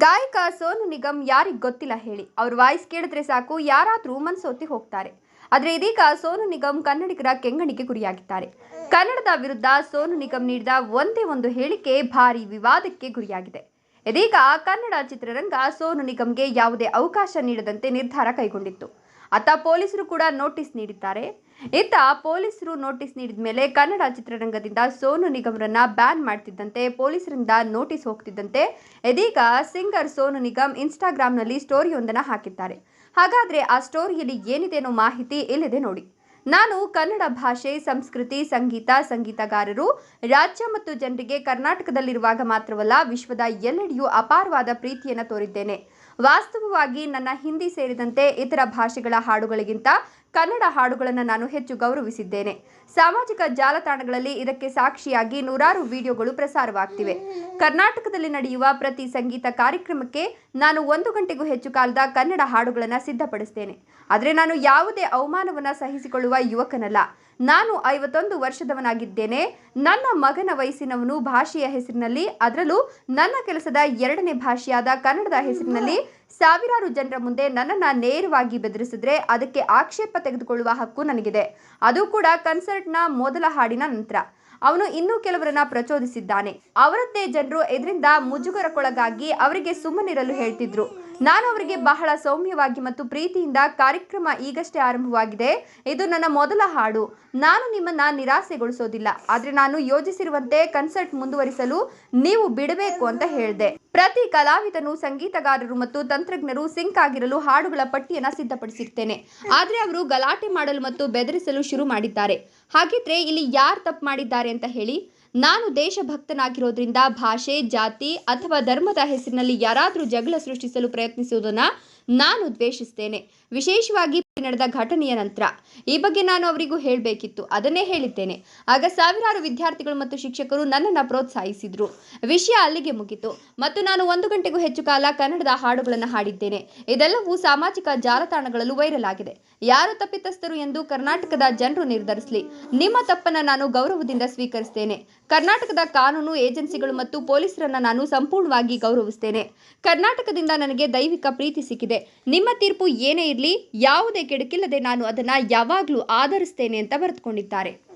ಗಾಯಕ ಸೋನು ನಿಗಮ್ ಯಾರಿಗೆ ಗೊತ್ತಿಲ್ಲ ಹೇಳಿ. ಅವ್ರ ವಾಯ್ಸ್ ಕೇಳಿದ್ರೆ ಸಾಕು, ಯಾರಾದ್ರೂ ಮನ್ಸೋತಿ ಹೋಗ್ತಾರೆ. ಆದ್ರೆ ಇದೀಗ ಸೋನು ನಿಗಮ್ ಕನ್ನಡಿಗರ ಕೆಂಗಣಿಗೆ ಗುರಿಯಾಗಿದ್ದಾರೆ. ಕನ್ನಡದ ವಿರುದ್ಧ ಸೋನು ನಿಗಮ್ ನೀಡಿದ ಒಂದೇ ಒಂದು ಹೇಳಿಕೆ ಭಾರಿ ವಿವಾದಕ್ಕೆ ಗುರಿಯಾಗಿದೆ. ಇದೀಗ ಕನ್ನಡ ಚಿತ್ರರಂಗ ಸೋನು ನಿಗಮ್ಗೆ ಯಾವುದೇ ಅವಕಾಶ ನೀಡದಂತೆ ನಿರ್ಧಾರ ಕೈಗೊಂಡಿತ್ತು. ಅತ್ತ ಪೊಲೀಸರು ಕೂಡ ನೋಟಿಸ್ ನೀಡಿದ್ದಾರೆ. ಇತ್ತ ಪೊಲೀಸರು ನೋಟಿಸ್ ನೀಡಿದ ಮೇಲೆ ಕನ್ನಡ ಚಿತ್ರರಂಗದಿಂದ ಸೋನು ನಿಗಮ್ರನ್ನ ಬ್ಯಾನ್ ಮಾಡ್ತಿದ್ದಂತೆ ಪೊಲೀಸರಿಂದ ನೋಟಿಸ್ ಹೋಗ್ತಿದ್ದಂತೆ. ಇದೀಗ ಸಿಂಗರ್ ಸೋನು ನಿಗಮ್ ಇನ್ಸ್ಟಾಗ್ರಾಮ್ನಲ್ಲಿ ಸ್ಟೋರಿಯೊಂದನ್ನು ಹಾಕಿದ್ದಾರೆ. ಹಾಗಾದ್ರೆ ಆ ಸ್ಟೋರಿಯಲ್ಲಿ ಏನಿದೆ ಮಾಹಿತಿ ಇಲ್ಲಿದೆ ನೋಡಿ. ನಾನು ಕನ್ನಡ ಭಾಷೆ, ಸಂಸ್ಕೃತಿ, ಸಂಗೀತ, ಸಂಗೀತಗಾರರು. ರಾಜ್ಯ ಮತ್ತು ಜನರಿಗೆ ಕರ್ನಾಟಕದಲ್ಲಿರುವಾಗ ಮಾತ್ರವಲ್ಲ ವಿಶ್ವದ ಎಲ್ಲೆಡೆಯೂ ಅಪಾರವಾದ ಪ್ರೀತಿಯನ್ನು ತೋರಿದ್ದೇನೆ. ವಾಸ್ತವವಾಗಿ ನನ್ನ ಹಿಂದಿ ಸೇರಿದಂತೆ ಇತರ ಭಾಷೆಗಳ ಹಾಡುಗಳಿಗಿಂತ ಕನ್ನಡ ಹಾಡುಗಳನ್ನು ನಾನು ಹೆಚ್ಚು ಗೌರವಿಸಿದ್ದೇನೆ. ಸಾಮಾಜಿಕ ಜಾಲತಾಣಗಳಲ್ಲಿ ಇದಕ್ಕೆ ಸಾಕ್ಷಿಯಾಗಿ ನೂರಾರು ವಿಡಿಯೋಗಳು ಪ್ರಸಾರವಾಗ್ತಿವೆ. ಕರ್ನಾಟಕದಲ್ಲಿ ನಡೆಯುವ ಪ್ರತಿ ಸಂಗೀತ ಕಾರ್ಯಕ್ರಮಕ್ಕೆ ನಾನು ಒಂದು ಗಂಟೆಗೂ ಹೆಚ್ಚು ಕಾಲದ ಕನ್ನಡ ಹಾಡುಗಳನ್ನು ಸಿದ್ಧಪಡಿಸ್ತೇನೆ. ಆದರೆ ನಾನು ಯಾವುದೇ ಅವಮಾನವನ್ನು ಸಹಿಸಿಕೊಳ್ಳುವ ಯುವಕನಲ್ಲ. ನಾನು ಐವತ್ತೊಂದು ವರ್ಷದವನಾಗಿದ್ದೇನೆ. ನನ್ನ ಮಗನ ವಯಸ್ಸಿನವನು ಭಾಷೆಯ ಹೆಸರಿನಲ್ಲಿ, ಅದರಲ್ಲೂ ನನ್ನ ಕೆಲಸದ ಎರಡನೇ ಭಾಷೆಯಾದ ಕನ್ನಡದ ಹೆಸರಿನಲ್ಲಿ ಸಾವಿರಾರು ಜನರ ಮುಂದೆ ನನ್ನನ್ನು ನೇರವಾಗಿ ಬೆದರಿಸಿದ್ರೆ ಅದಕ್ಕೆ ಆಕ್ಷೇಪ ತೆಗೆದುಕೊಳ್ಳುವ ಹಕ್ಕು ನನಗಿದೆ. ಅದು ಕೂಡ ಕನ್ಸರ್ಟ್ನ ಮೊದಲ ಹಾಡಿನ ನಂತರ. ಅವನು ಇನ್ನೂ ಕೆಲವರನ್ನ ಪ್ರಚೋದಿಸಿದ್ದಾನೆ. ಅವರದ್ದೇ ಜನರು ಇದರಿಂದ ಮುಜುಗರಕ್ಕೊಳಗಾಗಿ ಅವರಿಗೆ ಸುಮ್ಮನಿರಲು ಹೇಳ್ತಿದ್ರು. ನಾನು ಅವರಿಗೆ ಬಹಳ ಸೌಮ್ಯವಾಗಿ ಮತ್ತು ಪ್ರೀತಿಯಿಂದ ಕಾರ್ಯಕ್ರಮ ಈಗಷ್ಟೇ ಆರಂಭವಾಗಿದೆ. ಇದು ನನ್ನ ಮೊದಲ ಹಾಡು. ನಾನು ನಿಮ್ಮನ್ನ ನಿರಾಸೆಗೊಳಿಸೋದಿಲ್ಲ. ಆದರೆ ನಾನು ಯೋಜಿಸಿರುವಂತೆ ಕನ್ಸರ್ಟ್ ಮುಂದುವರಿಸಲು ನೀವು ಬಿಡಬೇಕು ಅಂತ ಹೇಳಿದೆ. ಪ್ರತಿ ಕಲಾವಿದನು, ಸಂಗೀತಗಾರರು ಮತ್ತು ತಂತ್ರಜ್ಞರು ಸಿಂಕ್ ಆಗಿರಲು ಹಾಡುಗಳ ಪಟ್ಟಿಯನ್ನು ಸಿದ್ಧಪಡಿಸಿರ್ತೇನೆ. ಆದರೆ ಅವರು ಗಲಾಟೆ ಮಾಡಲು ಮತ್ತು ಬೆದರಿಸಲು ಶುರು ಮಾಡಿದ್ದಾರೆ. ಹಾಗಿದ್ರೆ ಇಲ್ಲಿ ಯಾರು ತಪ್ಪು ಮಾಡಿದ್ದಾರೆ ಅಂತ ಹೇಳಿ. ನಾನು ದೇಶಭಕ್ತನಾಗಿರೋದ್ರಿಂದ ಭಾಷೆ ಜಾತಿ ಅಥವಾ ಧರ್ಮದ ಹೆಸರಿನಲ್ಲಿ ಯಾರಾದರೂ ಜಗಳ ಸೃಷ್ಟಿಸಲು ಪ್ರಯತ್ನಿಸುವುದನ್ನು ನಾನು ದ್ವೇಷಿಸ್ತೇನೆ. ವಿಶೇಷವಾಗಿ ನಡೆದ ಘಟನೆಯ ನಂತರ ಈ ಬಗ್ಗೆ ನಾನು ಅವರಿಗೂ ಹೇಳಬೇಕಿತ್ತು. ಅದನ್ನೇ ಹೇಳಿದ್ದೇನೆ. ಆಗ ಸಾವಿರಾರು ವಿದ್ಯಾರ್ಥಿಗಳು ಮತ್ತು ಶಿಕ್ಷಕರು ನನ್ನನ್ನು ಪ್ರೋತ್ಸಾಹಿಸಿದ್ರು. ವಿಷಯ ಅಲ್ಲಿಗೆ ಮುಗಿತು. ಮತ್ತು ನಾನು ಒಂದು ಗಂಟೆಗೂ ಹೆಚ್ಚು ಕಾಲ ಕನ್ನಡದ ಹಾಡುಗಳನ್ನು ಹಾಡಿದ್ದೇನೆ. ಇದೆಲ್ಲವೂ ಸಾಮಾಜಿಕ ಜಾಲತಾಣಗಳಲ್ಲೂ ವೈರಲ್ ಆಗಿದೆ. ಯಾರು ತಪ್ಪಿತಸ್ಥರು ಎಂದು ಕರ್ನಾಟಕದ ಜನರು ನಿರ್ಧರಿಸಲಿ. ನಿಮ್ಮ ತಪ್ಪನ್ನು ನಾನು ಗೌರವದಿಂದ ಸ್ವೀಕರಿಸ್ತೇನೆ. ಕರ್ನಾಟಕದ ಕಾನೂನು, ಏಜೆನ್ಸಿಗಳು ಮತ್ತು ಪೊಲೀಸರನ್ನ ನಾನು ಸಂಪೂರ್ಣವಾಗಿ ಗೌರವಿಸ್ತೇನೆ. ಕರ್ನಾಟಕದಿಂದ ನನಗೆ ದೈವಿಕ ಪ್ರೀತಿ ಸಿಕ್ಕಿದೆ. ನಿಮ್ಮ ತೀರ್ಪು ಏನೇ ಇರಲಿ, ಯಾವುದೇ ಕೆಡುಕಿಲ್ಲದೆ ನಾನು ಅದನ್ನ ಯಾವಾಗಲೂ ಆಧರಿಸ್ತೇನೆ ಅಂತ ಬರೆದುಕೊಂಡಿದ್ದಾರೆ.